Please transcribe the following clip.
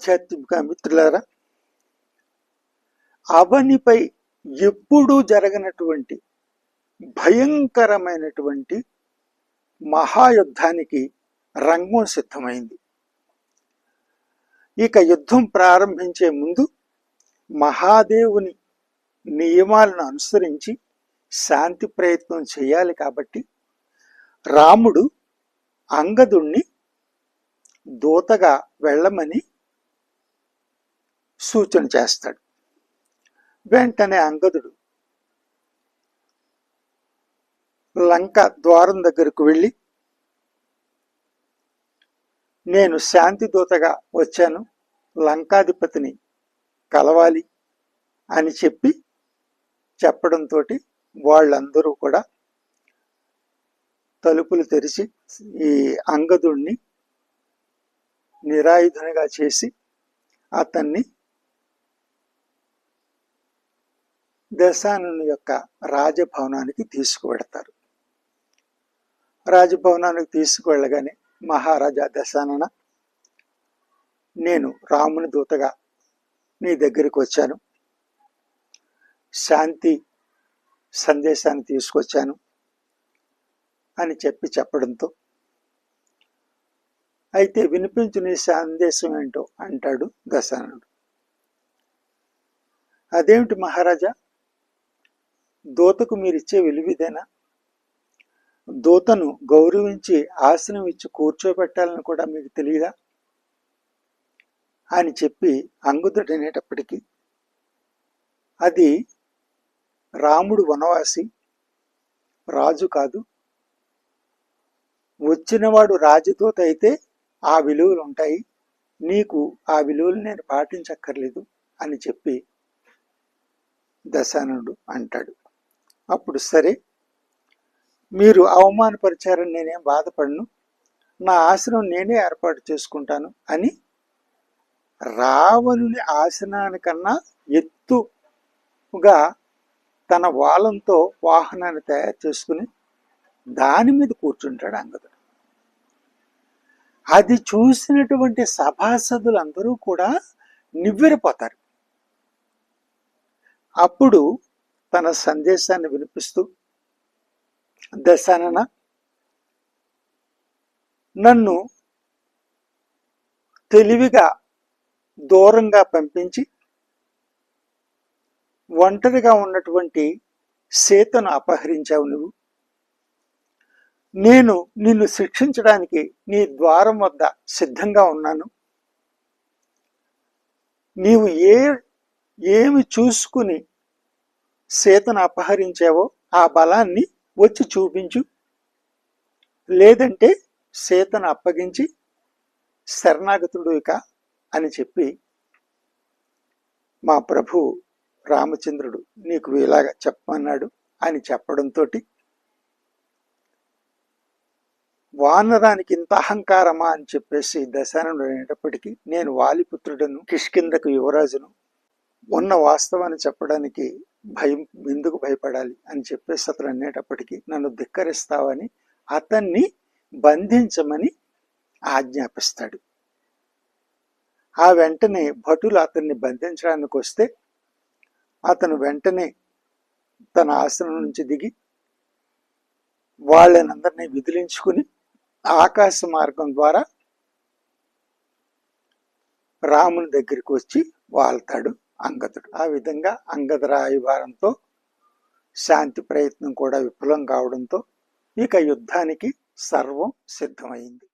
ఆధ్యాత్మిక మిత్రులారా అవనిపై ఎప్పుడూ జరగనటువంటి భయంకరమైనటువంటి మహాయుద్ధానికి రంగం సిద్ధమైంది. ఇక యుద్ధం ప్రారంభించే ముందు మహాదేవుని నియమాలను అనుసరించి శాంతి ప్రయత్నం చేయాలి కాబట్టి రాముడు అంగదుణ్ణి దూతగా వెళ్ళమని సూచన చేస్తాడు. వెంటనే అంగదుడు లంక ద్వారం దగ్గరకు వెళ్ళి నేను శాంతి దూతగా వచ్చాను లంకాధిపతిని కలవాలి అని చెప్పి చెప్పడంతో వాళ్ళందరూ కూడా తలుపులు తెరిచి ఈ అంగదుణ్ణి నిరాయుధునిగా చేసి అతన్ని దశానను యొక్క రాజభవనానికి తీసుకువెడతారు. రాజభవనానికి తీసుకువెళ్ళగానే మహారాజా దశానన నేను రాముని దూతగా నీ దగ్గరికి వచ్చాను. శాంతి సందేశాన్ని తీసుకొచ్చాను అని చెప్పి చెప్పడంతో అయితే వినిపించు నీ సందేశం ఏంటో అంటాడు దశానుడు అదేమిటి మహారాజా? దూతకు మీరిచ్చే విలువిదేనా? దూతను గౌరవించి ఆసనం ఇచ్చి కూర్చోబెట్టాలని కూడా మీకు తెలియదా అని చెప్పి అంగుదుడు అనేటప్పటికీ అది రాముడు వనవాసి రాజు కాదు. వచ్చినవాడు రాజదూత అయితే ఆ విలువలు ఉంటాయి. నీకు ఆ విలువలు నేను పాటించక్కర్లేదు అని చెప్పి దశానుడు అంటాడు. అప్పుడు సరే మీరు అవమానపరిచారని నేనేం బాధపడను. నా ఆసనం నేనే ఏర్పాటు చేసుకుంటాను అని రావణుని ఆసనానికన్నా ఎత్తుగా తన వాలంతో వాహనాన్ని తయారు చేసుకుని దాని మీద కూర్చుంటాడు అంగదుడు. అది చూసినటువంటి సభాసదులందరూ కూడా నివ్వెరపోతారు. అప్పుడు తన సందేశాన్ని వినిపిస్తూ దశానన నన్ను తెలివిగా దూరంగా పంపించి ఒంటరిగా ఉన్నటువంటి సీతను అపహరించావు నువ్వు. నేను నిన్ను శిక్షించడానికి నీ ద్వారం వద్ద సిద్ధంగా ఉన్నాను. నీవు ఏ ఏమి చూసుకుని సీతను అపహరించావో ఆ బలాన్ని వచ్చి చూపించు. లేదంటే సీతను అప్పగించి శరణాగతుడు ఇక అని చెప్పి మా ప్రభు రామచంద్రుడు నీకు ఇలాగ చెప్పమన్నాడు అని చెప్పడంతో వానరానికి ఇంత అహంకారమా అని చెప్పేసి దశానుడు అనేటప్పటికీ నేను వాలిపుత్రుడను కిష్కిందకు యువరాజును ఉన్న వాస్తవాన్ని చెప్పడానికి భయం ఎందుకు భయపడాలి అని చెప్పేసి అతను అనేటప్పటికీ నన్ను ధిక్కరిస్తావని అతన్ని బంధించమని ఆజ్ఞాపిస్తాడు. ఆ వెంటనే భటులు అతన్ని బంధించడానికి వస్తే అతను వెంటనే తన ఆసనం నుంచి దిగి వాళ్ళనందరినీ విదిలించుకుని ఆకాశ మార్గం ద్వారా రాముని దగ్గరికి వచ్చి వాళ్తాడు. అంగదుడు ఆ విధంగా అంగద రాయబారంతో శాంతి ప్రయత్నం కూడా విఫలం కావడంతో ఇక యుద్ధానికి సర్వం సిద్ధమైంది.